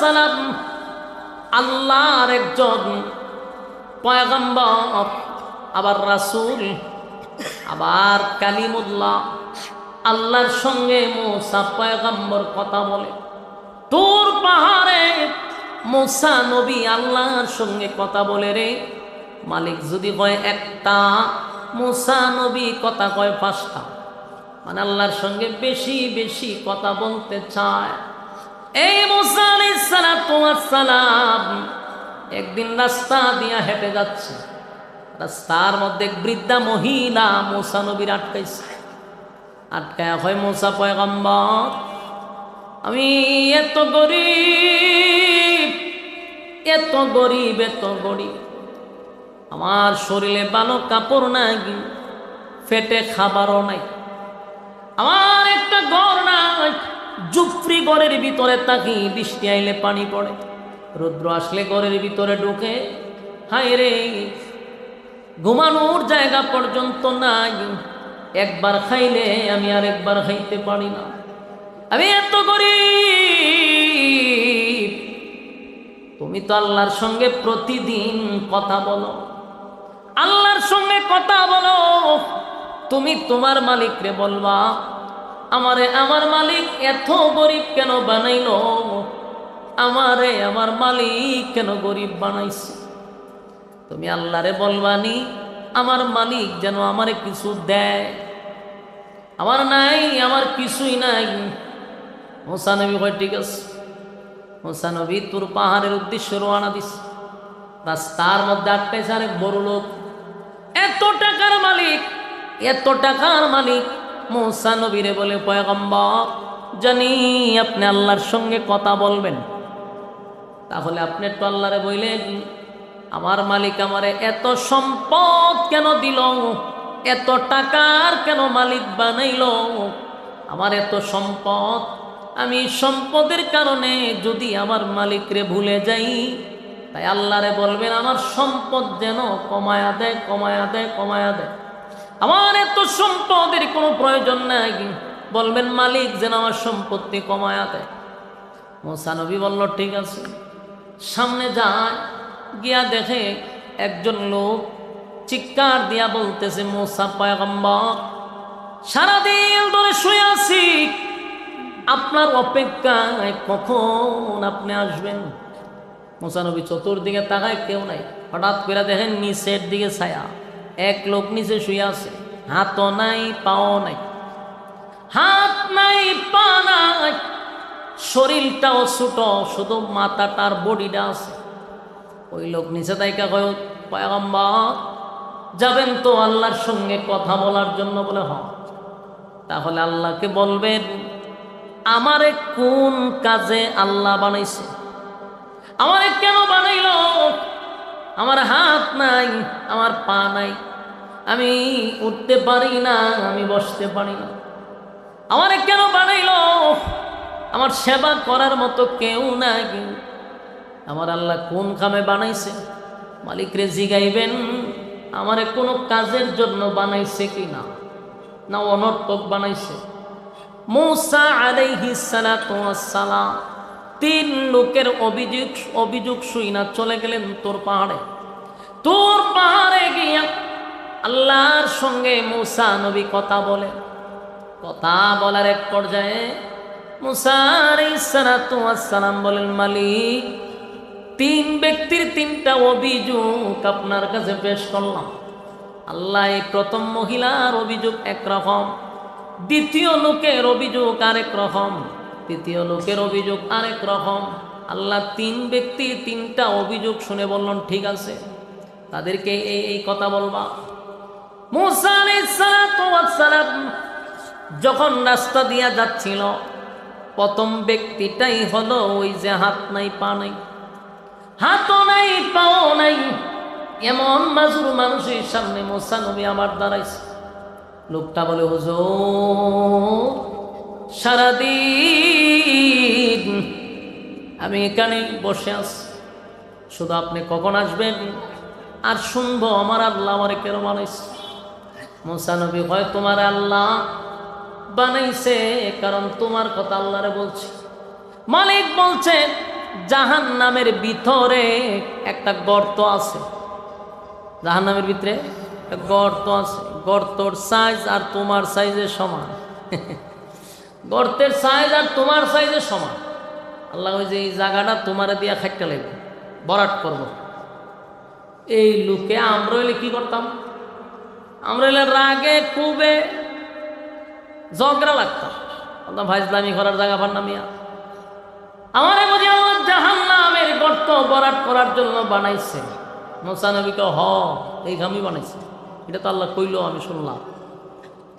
সালাম আল্লাহর একজন পয়গম্বর, আবার রাসূল, আবার কালিমুল্লাহ, আল্লাহর সঙ্গে মুসা পয়গম্বর কথা বলে। তোর পাহাড়ে মুসা নবী আল্লাহর সঙ্গে কথা বলে রে, মালিক যদি কয় একটা, মুসা নবী কথা কয় পাঁচটা। মানে আল্লাহর সঙ্গে বেশি বেশি কথা বলতে চায়। এই সালাম একদিন রাস্তা দিয়া হেঁটে যাচ্ছে। রাস্তার মধ্যে বৃদ্ধা মহিলা মুসা নবীর আটকাইছে। আটকায় হয় মুসা পয়গম্বর, আমি এত গরিব এত গরিব এত গরিব। আমার শরীরে ভালো কাপড় নাই, ফেটে খাবারও নাই। আমার একটা ঘর নাই। জুফরি ঘরের ভিতরে তাকি বৃষ্টি আইলে পানি পড়ে। রৌদ্র আসলে ঘরের ভিতরে ঢুকে, হায় রে, ঘুমানোর জায়গা পর্যন্ত নাই। একবার খাইলে আমি আর একবার খাইতে পারি না। আমি এত গরিব। তুমি তো আল্লাহর সঙ্গে প্রতিদিন কথা বলো। আল্লাহর সঙ্গে কথা বলো। তুমি তোমার মালিকরে বলবা আমারে আমার মালিক এত গরিব কেন বানাইল? আমারে আমার মালিক কেন গরিব বানাইছে? তুমি আল্লাহরে বলবানি, আমার মালিক যেন আমারে কিছু দেয়। আমার নাই, আমার কিছুই নাই। মোসানবী কয়, ঠিক আছে। মোসানবী তোর পাহাড়ের উদ্দেশ্যে রোয়ানা দিস রাস্তার মধ্যে আটকাইছে আরেক বড় লোক এত টাকার মালিক, এত টাকার মালিক মৌসা নবীরে বলে, পয়গম্বর, জানি আপনি আল্লাহর সঙ্গে কথা বলবেন। তাহলে আপনি একটু আল্লাহরে বললেন আমার মালিক আমারে এত সম্পদ কেন দিল? এত টাকার কেন মালিক বানাইল? আমার এত সম্পদ, আমি সম্পদের কারণে যদি আমার মালিকরে ভুলে যাই, তাই আল্লাহরে বলবেন, আমার সম্পদ যেন কমায়া দেয় কমায়া দেয় কমায়া দেয়। আমার এত সম্পদের কোনো প্রয়োজন নাই। বলবেন, মালিক যেন আমার সম্পত্তি কমায়া দেয়। মোসানবী বলল, ঠিক আছে। সামনে যায়, গিয়া দেখে একজন লোক চিৎকার দিয়া বলতেছে, মোসা পয়গম্বর, সারাদিন ধরে শুয়ে আছি। আপনার অপেক্ষায় কখন আপনি আসবেন? মোসানবী চতুর্দিকে তাকায়, কেউ নাই। হঠাৎ করে দেখেন নিচের দিকে ছায়া। এক লোক নিচে শুয়ে আছে। হাতও নাই, পাও নাই। হাত নাই, পা নাই। শরীরটাও ছোট, শুধু মাথাটার বডিটা আছে। ওই লোক নিচে তাইকা কয় যাবেন তো আল্লাহর সঙ্গে কথা বলার জন্য বলে, হ। তাহলে আল্লাহকে বলবেন, আমারে কোন কাজে আল্লাহ বানাইছে? আমারে কেন বানাইল? আমার হাত নাই, আমার পা নাই। আমি উঠতে পারি না, আমি বসতে পারি না। আমার কেন বানাইল? আমার সেবা করার মতো কেউ নাই। আমার আল্লাহ কোন কামে বানাইছে? মালিকরে জিগাইবেন, আমার কোনো কাজের জন্য বানাইছে কি না? না অনর্থক বানাইছে। মৌসা আলাইহি সালাম তিন লোকের অভিযোগ অভিযোগ শুই না চলে গেলেন তোর পাহাড়ে। তোর পাহাড়ে গিয়া আল্লাহর সঙ্গে মুসা নবী কথা বলে। কথা বলার এক পর্যায়ে মুসার সালাম বলেন, মালিক, তিন ব্যক্তির তিনটা অভিযোগ আপনার কাছে পেশ করলাম। আল্লাহ প্রথম মহিলার অভিযোগ একরকম দ্বিতীয় লোকের অভিযোগ আরেক রকম। তৃতীয় লোকের অভিযোগ, আরেক রকম। আল্লাহ তিন ব্যক্তি তিনটা অভিযোগ শুনে বললেন, ঠিক আছে, তাদেরকে এই এই কথা বলবা। যখন রাস্তা দিয়া যাচ্ছিল, প্রথম ব্যক্তিটাই হলো ওই যে হাত নাই, পা নাই। হাতও নাই, পাও নাই। এমন মাজুর মানুষের সামনে মোসা নবী আমার দাঁড়াইছে। লোকটা বলে, হুজুর, সারাদিন আমি এখানে বসে আছি। শুধু আপনি কখন আসবেন? আর শুনব, আমার আল্লাহ আমার কেন বানাইছে? মোসানবী হয় তোমার আল্লাহ বানাইছে কারণ তোমার কথা আল্লাহরে বলছি। মালিক বলছে জাহান নামের ভিতরে একটা গর্ত আছে। জাহান নামের ভিতরে গর্ত আছে। গর্তর সাইজ আর তোমার সাইজের সমান। গর্তের সাইজ আর তোমার সাইজের সমান। আল্লাহ ওই যে এই জায়গাটা তোমার দিয়া খাইতে লাগবে বরাট করব। এই লুকে আমরা হইলে কি করতাম? আমরা হইলে রাগে খুবে ঝগড়া লাগতাম বলতাম ভাইজলামি করার জায়গা পার নামিয়া আমার বুঝি আল্লাহ জাহান নামের গর্ত বরাট করার জন্য বানাইছে। মোসানবীকে হ, এই ঘামি বানাইছে। এটা তো আল্লাহ কইল, আমি শুনলাম।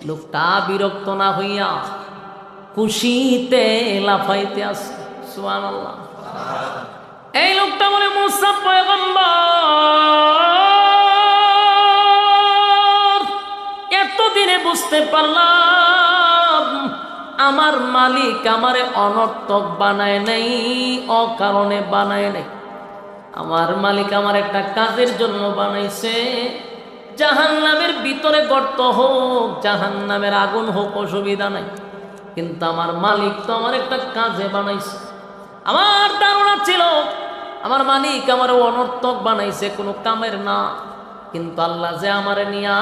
লোকটা বিরক্ত না হইয়া খুশিতে লাফাইতে আসে। এই লোকটা বলে, মুসা পয়গম্বর, এতদিনে বুঝতে পারলাম আমার মালিক আমারে অনর্থক বানায় নাই, অকারণে বানায় নাই। আমার মালিক আমার একটা কাজের জন্য বানাইছে। জাহান নামের ভিতরে গর্ত হোক জাহান নামের আগুন হোক, অসুবিধা নাই। কিন্তু আমার মালিক তো আমার একটা কাজে বানাইছে। আমার ধারণা ছিল, আমার মালিক আমার অনর্থক বানাইছে, কোনো কামের না। কিন্তু আল্লাহ যে আমারে নিয়া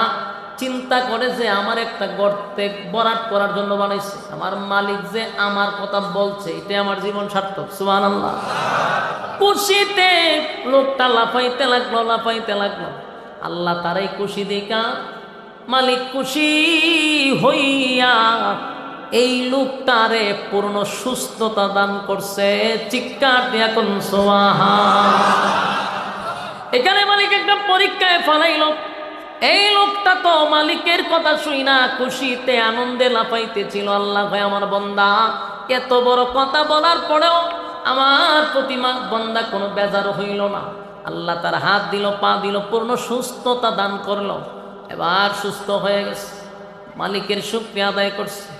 চিন্তা করে যে আমার একটা গর্তে বরাট করার জন্য বানাইছে, আমার মালিক যে আমার কথা বলছে এটা আমার জীবন সার্থক সুবান আল্লাহ খুশিতে লোকটা লাফাইতে লাগল লাফাইতে লাগল। আল্লাহ তারাই খুশি দেখা, মালিক খুশি হইয়া এই লোকটারে পূর্ণ সুস্থতা দান করছে। চিৎকার কোন, সোয়াহা। এখানে মালিক একটা পরীক্ষায় ফলাইল। এই লোকটা তো মালিকের কথা শুই না, খুশিতে আনন্দে লাফাইতেছিল। আল্লাহ ভাই, আমার বন্দা, এত বড় কথা বলার পরেও আমার প্রতিমা বন্দা কোনো বেজার হইল না। আল্লাহ তার হাত দিল, পা দিল, পূর্ণ সুস্থতা দান করল। এবার সুস্থ হয়ে গেছে। মালিকের শুক্রিয়া আদায় করছে।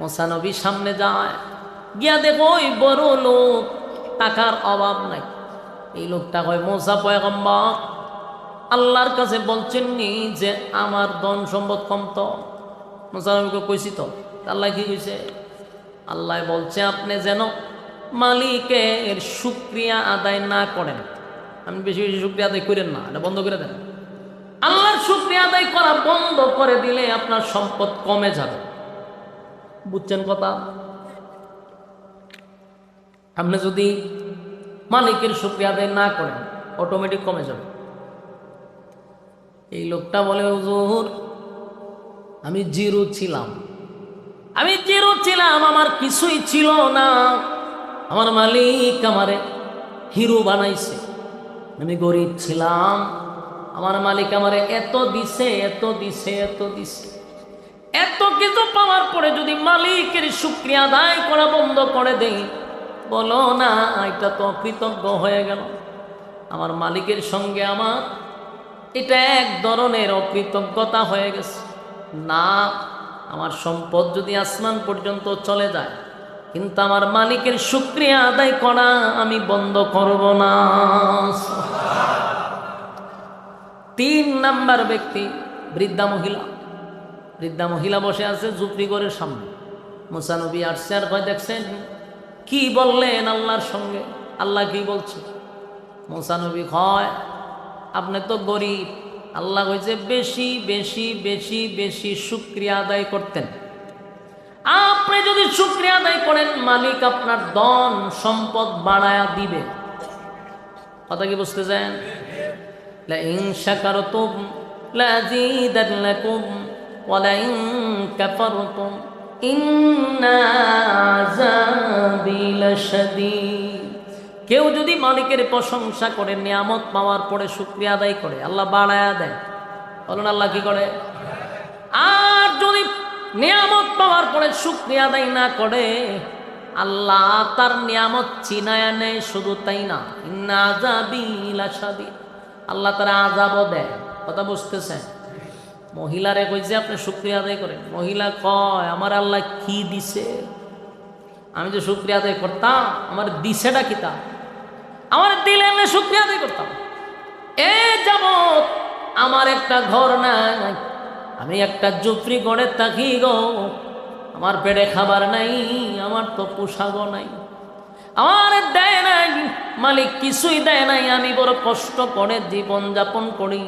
মোসানবী সামনে যায়। গিয়া দেখো ওই বড় লোক, টাকার অভাব নাই। এই লোকটা হয় মোসা পয়গম্বা আল্লাহর কাছে বলছেননি যে আমার ধন সম্পদ কম তো? মোসানবীকে কইছি তো। আল্লাহ কি কইছে? আল্লাহ বলছে, আপনি যেন মালিকের শুক্রিয়া আদায় না করেন। আপনি বেশি বেশি শুক্রিয়া আদায় করেন না, এটা বন্ধ করে দেন। আল্লাহর শুক্রিয়া আদায় করা বন্ধ করে দিলে আপনার সম্পদ কমে যাবে। বুঝছেন কথা? আপনি যদি মালিকের শুক্রিয়া আদায় না করেন অটোমেটিক কমে যাবে। এই লোকটা বলে, হুজুর, আমি জিরো ছিলাম। আমি জিরো ছিলাম, আমার কিছুই ছিল না। আমার মালিক আমারে হিরো বানাইছে। আমি গরিব ছিলাম। আমার মালিক আমারে এত দিছে এত দিছে এত দিছে। এত কিছু পাওয়ার পরে যদি মালিকের শুক্রিয়া আদায় করা বন্ধ করে দেই, বলো না, এটা তো কৃতজ্ঞ হয়ে গেল। আমার মালিকের সঙ্গে আমার এটা এক ধরনের অকৃতজ্ঞতা হয়ে গেছে। না, আমার সম্পদ যদি আসমান পর্যন্ত চলে যায়, কিন্তু আমার মালিকের শুক্রিয়া আদায় করা আমি বন্ধ করব না। তিন নাম্বার ব্যক্তি, বৃদ্ধা মহিলা। বৃদ্ধা মহিলা বসে আছে জুপড়িগড়ের সামনে। মুসানবী আসছে আর ভয় দেখছেন? কি বললেন আল্লাহর সঙ্গে? আল্লাহ কি বলছে? মুসানবী হয় আপনি তো গরিব। আল্লাহ হয়েছে বেশি বেশি বেশি বেশি সুক্রিয়া আদায় করতেন। আপনি যদি সুক্রিয়া আদায় করেন, মালিক আপনার ধন সম্পদ বাড়ায়া দিবে। কথা কি বুঝতে চান লা কারও তুম লা ولئن كفرتم إن عذابي لشديد কেউ যদি মালিকের প্রশংসা করে নিয়ামত পাওয়ার পরে শুক্রিয়া আদায় করে আল্লাহ বাড়ায়া দেয় বলুন আল্লাহ কি করে আর যদি নিয়ামত পাওয়ার পরে শুক্রিয়া আদায় না করে আল্লাহ তার নিয়ামত চিনায়া নেয় শুধু তাই না ইন্না আজাবি লাসাদি আল্লাহ তারা আজাবও দেয় কথা বুঝতেছেন মহিলারে কইছে আপনি শুক্রিয়া আদায় করেন। মহিলা কয়, আমার আল্লাহ কি দিছে? আমি যে শুক্রিয়া আদায় করতাম, আমার দিছেটা কিতা আমার দিলে আমি শুক্রিয়া আদায় করতাম। এ যাবৎ আমার একটা ঘর নাই, আমি একটা জুপড়ি গড়ে থাকি গো। আমার পেটে খাবার নাই, আমার তো পোশাকও নাই। আমার দেয় নাই, মালিক কিছুই দেয় নাই, আমি বড় কষ্ট করে জীবন যাপন করি।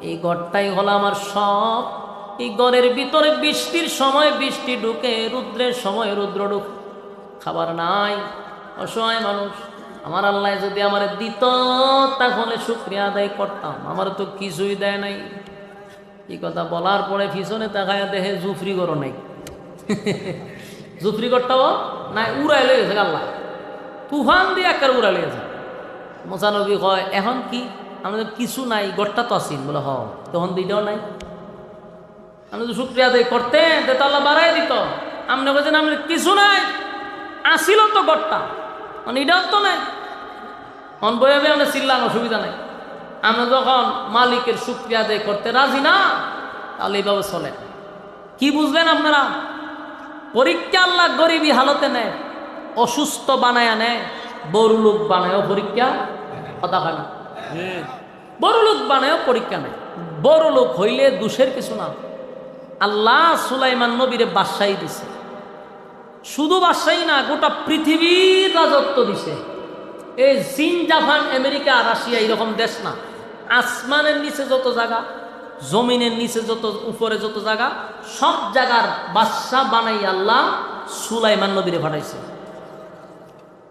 এই ঘরটাই হলো আমার সব। এই ঘরের ভিতরে বৃষ্টির সময় বৃষ্টি ঢুকে, রুদ্রের সময় রুদ্র ঢুকে। খাবার নাই, অসহায় মানুষ। আমার আল্লাহ যদি আমার দিত, তাহলে শুক্রিয়া আদায় করতাম। আমার তো কিছুই দেয় নাই। এই কথা বলার পরে পিছনে তাকায় দেখে জুফরি করো নাই। জুফরি করটাও নাই উড়াই লয়ে গেছে আল্লাহ। তুফান দিয়ে একার উড়াই লয়ে গেছে। মোসানবী কয়, এখন কি? আমাদের কিছু নাই গড়টা তো আসিন বলে হ, তখন দুইটাও নাই। আমি তো শুক্রিয়া আদায় করতেন তো আল্লাহ বাড়াই দিত। আপনি বলছেন আমি কিছু নাই, আসিল তো গড়টা মানে এটাও তো নাই। অন বয়ে আমরা চিল্লান অসুবিধা নাই। আমরা যখন মালিকের শুক্রিয়া আদায় করতে রাজি না, তাহলে এইভাবে চলে। কি বুঝলেন আপনারা? পরীক্ষা আল্লাহ গরিবী হালতে নেয়, অসুস্থ বানায় নেয় বড় লোক বানায় পরীক্ষা, কথা হয় না। বড় লোক বানায় পরীক্ষা নেয় বড় লোক হইলে দুষের কিছু না। আল্লাহ সুলাইমান নবীরে বাদশাহী দিছে। শুধু বাদশাহী না, গোটা পৃথিবীর রাজত্ব দিছে। এই চীন, জাপান, আমেরিকা, রাশিয়া এরকম দেশ না। আসমানের নিচে যত জায়গা, জমিনের নিচে যত, উপরে যত জায়গা, সব জায়গার বাদশাহ বানাই আল্লাহ সুলাইমান নবীরে পাঠাইছে।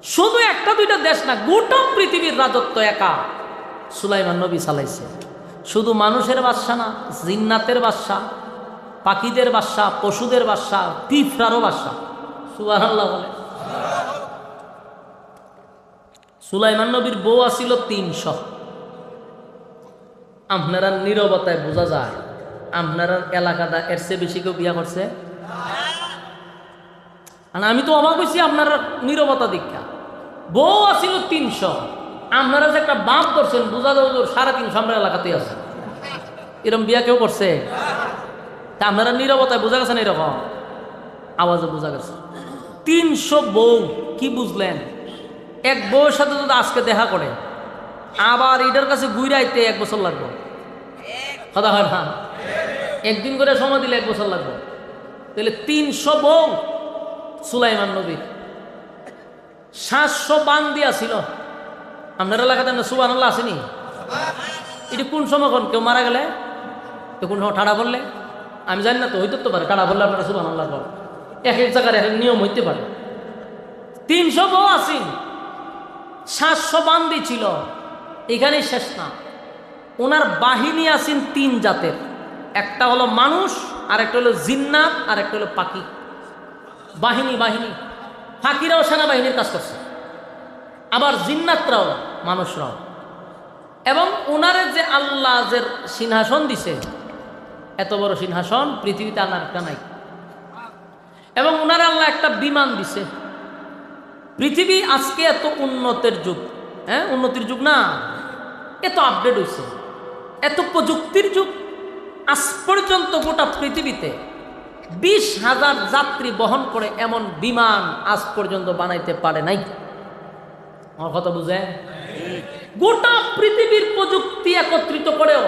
শুধু একটা দুইটা দেশ না, গোটা পৃথিবীর রাজত্ব একা। সুলাইমান নবী চালাইছে। শুধু মানুষের বাদশা না, জিন্নাতের বাদশা, পাখিদের বাদশা, পশুদের বাদশা পিফরারও বাদশা। সুবাহ বলে। সুলাইমান নবীর বউ আসিল তিনশো। আপনারা নিরবতায় বোঝা যায়, আপনারা এলাকাটা এর চেয়ে বেশি কেউ বিয়া করছে? আমি তো অবাক হয়েছি আপনার নিরবতা দীক্ষা। বউ আসিল তিনশো। আপনারা যে একটা বাপ করছেন, বোঝা যাও সারা তিনশো আমরা এলাকাতেই আছে। এরম বিয়া কেউ করছে? তা আপনারা নিরবতায় বোঝা গেছেন এরকম? আওয়াজে বোঝা গেছে। তিনশো বউ, কি বুঝলেন? এক বউয়ের সাথে যদি আজকে দেখা করে, আবার এটার কাছে ঘুরাইতে এক বছর লাগবে? কথা হয় না? একদিন করে সময় দিলে এক বছর লাগবে। তাহলে তিনশো বউ, সুলাইমান নবীর। সাতশো বান দিয়া ছিল আপনার এলাকাতে সুবান আল্লাহ আসেনি এটি কোন সময় কেউ মারা গেলে? তো কোন সময় ঠাড়া বললে আমি জানি না তো, হইতে তো পারে, ঠাড়া বললে আপনারা সুবান আল্লাহ কর এক এক জায়গার এক নিয়ম হইতে পারে। তিনশো বউ আসিন সাতশো বান্দি ছিল। এখানেই শেষ না। ওনার বাহিনী আছেন তিন জাতের। একটা হলো মানুষ আর একটা হলো জিন্নাত আর একটা হলো পাখি। বাহিনী বাহিনী। ফাঁকিরাও সেনাবাহিনীর কাজ করছে। আবার জিন্নাতরাও। মানুষরাও। এবং ওনারে যে আল্লাহ যে সিংহাসন দিছে, এত বড় সিংহাসন পৃথিবীতে আনার একটা নাই। এবং ওনার আল্লাহ একটা বিমান দিছে। পৃথিবী আজকে এত উন্নতের যুগ হ্যাঁ? উন্নতির যুগ না, এত আপডেট হয়েছে এত প্রযুক্তির যুগ, আজ পর্যন্ত গোটা পৃথিবীতে বিশ হাজার যাত্রী বহন করে এমন বিমান আজ পর্যন্ত বানাইতে পারে নাই। আমার কথা বুঝে গোটা পৃথিবীর প্রযুক্তি একত্রিত করেও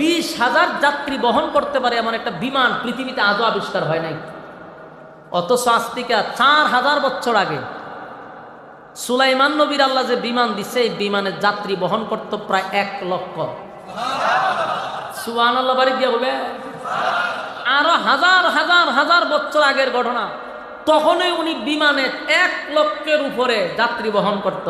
বিশ হাজার যাত্রী বহন করতে পারে এমন একটা বিমান পৃথিবীতে আজও আবিষ্কার হয় নাই। অথচ আজ থেকে চার হাজার বছর আগে সুলাইমান নবীর আল্লাহ যে বিমান দিছে, এই বিমানের যাত্রী বহন করতো প্রায় এক লক্ষ। সুবান আল্লাহ বাড়ি দিয়ে বলবে আরও হাজার হাজার হাজার বছর আগের ঘটনা। তখনই উনি বিমানে এক লক্ষের উপরে যাত্রী বহন করত।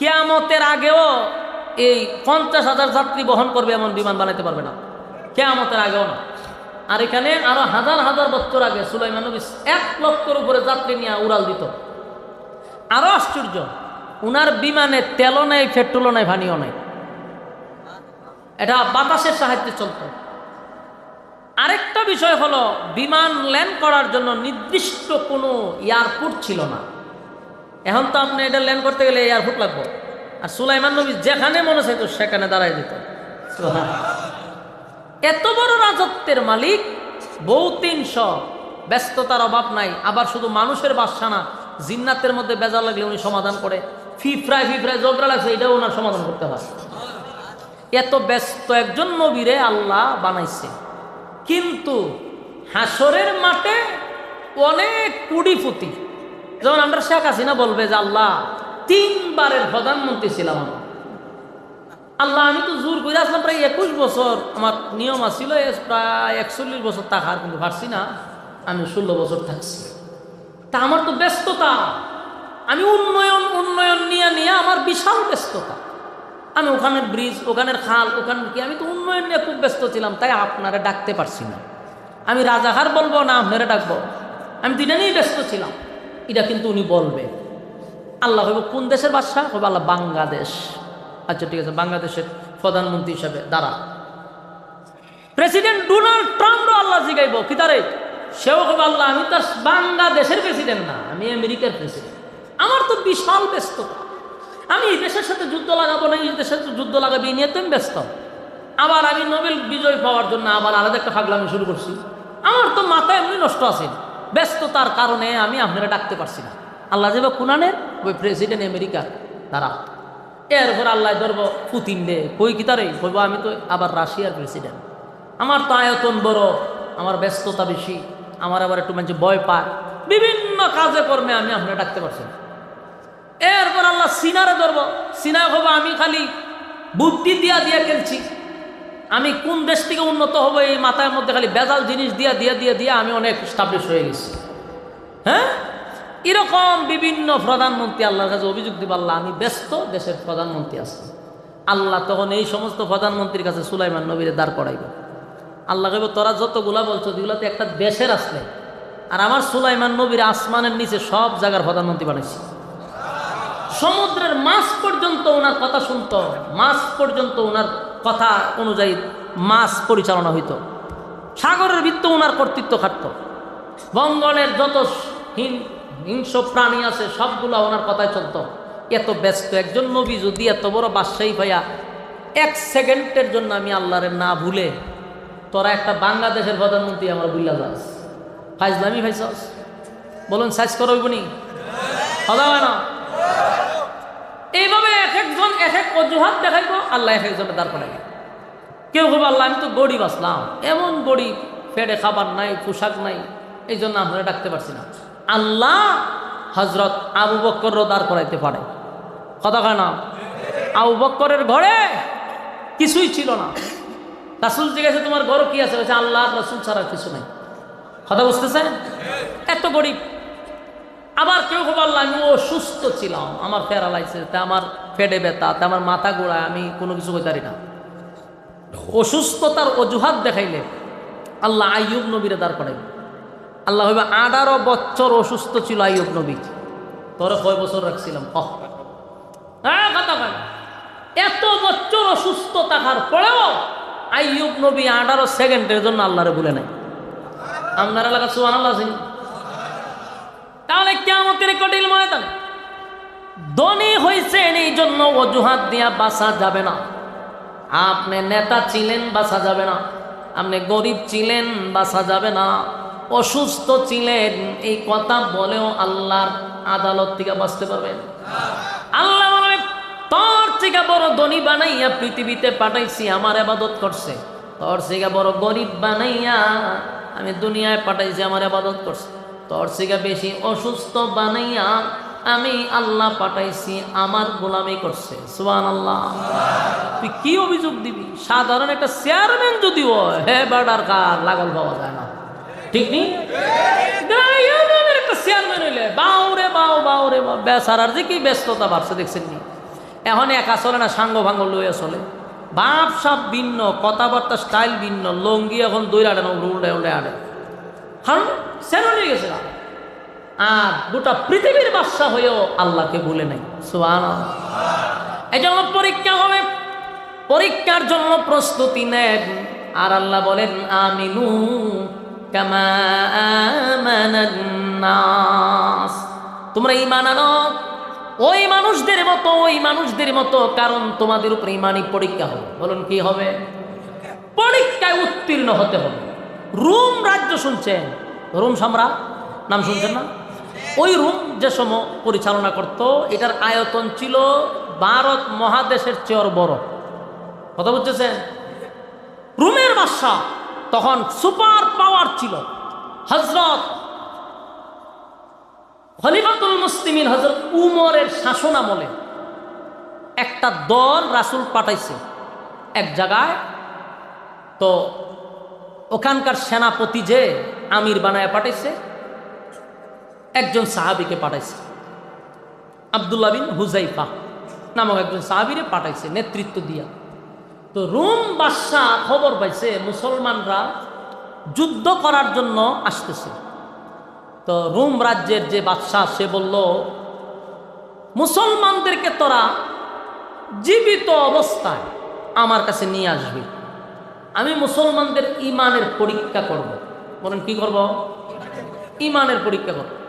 কেয়ামতের আগেও এই পঞ্চাশ হাজার যাত্রী বহন করবে এমন বিমান বানাইতে পারবে না। কেয়ামতের আগেও না। আর এখানে আরও হাজার হাজার বছর আগে সুলাইমান নবী এক লক্ষর উপরে যাত্রী নিয়ে উড়াল দিত। আরও আশ্চর্য, উনার বিমানে তেলও নাই, পেট্রোলও নাই ভানিও নাই। এটা বাতাসের সাহায্যে চলত। আরেকটা বিষয় হলো, বিমান ল্যান্ড করার জন্য নির্দিষ্ট কোনো এয়ারপোর্ট ছিল না। এখন তো আপনি এটা ল্যান্ড করতে গেলে এয়ারপোর্ট লাগবো। আর সুলাইমান নবী যেখানে মনে চাইতো সেখানে দাঁড়াই দিত এত বড় রাজত্বের মালিক বউ তিনশো ব্যস্ততার অভাব নাই আবার শুধু মানুষের বাসা না জিন্নাতের মধ্যে বেজা লাগলে উনি সমাধান করে। ফিফরায় ফিফরায় ঝগড়া লাগছে এটাও ওনার সমাধান করতে হয়। এত ব্যস্ত একজন নবীরে আল্লাহ বানাইছে। কিন্তু হাসরের মাঠে অনেক কুড়ি কুড়িপুতি যেমন আমরা শেখ হাসিনা বলবে যে আল্লাহ, তিনবারের প্রধানমন্ত্রী ছিলাম আমি। আল্লাহ, আমি তো জোর করে আসলাম, প্রায় একুশ বছর। আমার নিয়ম আছিল এ প্রায় একচল্লিশ বছর থাকার কিন্তু পারছি না। আমি ষোলো বছর থাকছি। তা আমার তো ব্যস্ততা। আমি উন্নয়ন উন্নয়ন নিয়ে নিয়ে আমার বিশাল ব্যস্ততা। আমি ওখানের ব্রিজ, ওখানের খাল, ওখানে কি, আমি তো উন্নয়ন নিয়ে খুব ব্যস্ত ছিলাম, তাই আপনারা ডাকতে পারছি না। আমি রাজাহার বলব না, আপনারা ডাকবো। আমি দিনে নিয়েই ব্যস্ত ছিলাম। এটা কিন্তু উনি বলবে। আল্লাহ হইব কোন দেশের বাদশাহ? হবে আল্লাহ বাংলাদেশ। আচ্ছা ঠিক আছে, বাংলাদেশের প্রধানমন্ত্রী হিসাবে দাঁড়া। প্রেসিডেন্ট ডোনাল্ড ট্রাম্পও আল্লাহ জিগাইব, কি তারে? সেও হবে আল্লাহ, আমি তার বাংলাদেশের প্রেসিডেন্ট না, আমি আমেরিকার প্রেসিডেন্ট আমার তো বিশাল ব্যস্ততা। আমি এই দেশের সাথে যুদ্ধ লাগাবো না, এই দেশের সাথে যুদ্ধ লাগাবো নিয়ে তো আমি ব্যস্ত। আবার আমি নোবেল বিজয় পাওয়ার জন্য আবার আলাদা একটা ফাগলামি শুরু করছি। আমার তো মাথা এমনি নষ্ট আছে। ব্যস্ততার কারণে আমি আপনারা ডাকতে পারছি না। আল্লাহ যাবে কুনানের ওই প্রেসিডেন্ট আমেরিকা তারা এরপর আল্লাহ ধরবো পুতিন দে কই কি তারে? কইব, আমি তো আবার রাশিয়ার প্রেসিডেন্ট আমার তো আয়তন বড়, আমার ব্যস্ততা বেশি, আমার আবার একটু মানুষ ভয় পায়। বিভিন্ন কাজে কর্মে আমি আপনারা ডাকতে পারছি না। এরপর আল্লাহ সিনারে ধরবো। সিনা হব আমি খালি বুদ্ধি দিয়া দিয়া খেলছি। আমি কোন দেশ থেকে উন্নত হব এই মাথার মধ্যে খালি বেজাল জিনিস দিয়া দিয়া দিয়া দিয়া আমি অনেক স্টাবলিশ হয়ে গেছি। হ্যাঁ? এরকম বিভিন্ন প্রধানমন্ত্রী আল্লাহর কাছে অভিযোগ দিব, আল্লাহ, আমি ব্যস্ত, দেশের প্রধানমন্ত্রী আছে। আল্লাহ তখন এই সমস্ত প্রধানমন্ত্রীর কাছে সুলাইমান নবীরে দাঁড় করাইব। আল্লাহ কইব, তোরা যতগুলা বলছো যেগুলাতে একটা দেশের আসলে আর আমার সুলাইমান নবীর আসমানের নিচে সব জায়গার প্রধানমন্ত্রী বানাইছি। সমুদ্রের মাছ পর্যন্ত ওনার কথা শুনত, মাছ পর্যন্ত ওনার কথা অনুযায়ী মাছ পরিচালনা হইত। সাগরের ভিত্ত ওনার কর্তৃত্ব খাটত। বঙ্গলের যত হিংস্র প্রাণী আছে, সবগুলো ওনার কথায় চলত। এত ব্যস্ত একজন নবী যদি এত বড় বাদশাহী ভাইয়া এক সেকেন্ডের জন্য আমি আল্লাহরে না ভুলে তোরা একটা বাংলাদেশের প্রধানমন্ত্রী আমার বুল্লা যাস। ফাইজলামি ভাইসাস বলুন, সাইজ করবি নি? হয় না? এইভাবে এক একজন, এক এক অজুহাত দেখাইবো, আল্লাহ এক একজনের দাঁড় করাইবে কেউ হবে আল্লাহ, আমি তো গরিব আসলাম। এমন গরিব ফেডে খাবার নাই, পোশাক নাই এই জন্য আমরা ডাকতে পারছি না। আল্লাহ হজরত আবু বক্করও দাঁড় করাইতে পারে। কথা কয় না? আবু বক্করের ঘরে কিছুই ছিল না। রাসুল জিজ্ঞাসা, তোমার ঘর কি আছে? আল্লাহ রাসুল ছাড়া কিছু নাই। কথা বুঝতেছেন? এত গরিব। আবার কেউ কেউ বলল, আমি অসুস্থ ছিলাম। আমার প্যারালাইসিস, তা আমার ফেডে ব্যথা, তা আমার মাথা গোড়ায় আমি কোনো কিছু করতে পারি না। অসুস্থতার অজুহাত দেখাইলে আল্লাহ আইয়ুব নবীরে দাঁড় করাইবে আল্লাহ হইবে, আঠারো বছর অসুস্থ ছিল আইয়ুব নবী। তোরে কয় বছর রাখছিলাম? কহ। হ্যাঁ এত বছর অসুস্থ থাকার পরেও আইয়ুব নবী আঠারো সেকেন্ডের জন্য আল্লাহরে ভুলে নাই। আপনার এলাকা সুহান আল্লাহ তাহলে কেমতের কঠিন ময়দানে ধনী হয়েছেন এই জন্য অজুহাত দিয়া বাসা যাবে না। আপনি নেতা ছিলেন বাঁচা যাবে না। আপনি গরিব ছিলেন বাঁচা যাবে না। অসুস্থ ছিলেন, এই কথা বলেও আল্লাহর আদালত থেকে বাঁচতে পারবেন। আল্লাহ তোর থেকে বড় ধনী বানাইয়া পৃথিবীতে পাঠাইছি, আমার আবাদত করছে। তোর থেকে বড় গরিব বানাইয়া আমি দুনিয়ায় পাঠাইছি, আমার আবাদত করছে। তোর থেকে বেশি অসুস্থ বানাইয়া আমি আল্লাহ পাঠাইছি, আমার গোলামি করছে। সুবান আল্লাহ তুই কি অভিযোগ দিবি? সাধারণ একটা চেয়ারম্যান যদি হয়, হে বেড়ার কার, লাগল পাওয়া যায় না। ঠিক নি? একটা চেয়ারম্যান হইলে বাউ বাউরে বাউ বেসারার যে কি ব্যস্ততা বাড়ছে, দেখছেন নি? এখন একা চলে না সাঙ্গ ভাঙ্গ লইয়া চলে। বাপ সাপ ভিন্ন, কথাবার্তা স্টাইল ভিন্ন, লঙ্গি এখন দই আড়ে না উল্টে উল্টে আড়ে কারণ নিয়ে গেছে আর গোটা পৃথিবীর বাদশা হয়েও আল্লাহকে ভুলে নাই। সুবান এই পরীক্ষা হবে। পরীক্ষার জন্য প্রস্তুতি নেন। আর আল্লাহ বলেন, আমিনু নাস। তোমরা ইমান আনো। ওই মানুষদের মতো, ওই মানুষদের মতো, কারণ তোমাদের উপর ইমানই পরীক্ষা হবে। বলুন কি হবে? পরীক্ষায় উত্তীর্ণ হতে হবে। রুম রাজ্য শুনছেন? রুম সম্রাট? নাম শুনছেন না? ওই রুম যে সম পরিচালনা করত, এটার আয়তন ছিল ভারত মহাদেশের চেয়ে বড়। কথা বুঝতেছেন? রুমের বাদশা তখন সুপার পাওয়ার ছিল। হজরত খলিফাতুল মুসলিমিন হজরত উমরের শাসন আমলে একটা দল রাসুল পাঠাইছে। এক জায়গায় তো ওখানকার সেনাপতি যে আমির বানায় পাঠাইছে, একজন সাহাবিকে পাঠাইছে। আবদুল্লাহ বিন হুজাইফা নামক একজন সাহাবিরে পাঠাইছে নেতৃত্ব দিয়া। তো রুম বাদশাহ খবর পাইছে মুসলমানরা যুদ্ধ করার জন্য আসতেছে। তো রুম রাজ্যের যে বাদশাহ, সে বলল, মুসলমানদেরকে তোরা জীবিত অবস্থায় আমার কাছে নিয়ে আসবি। আমি মুসলমানদের ইমানের পরীক্ষা করব। বলেন কি করব? ইমানের পরীক্ষা করব।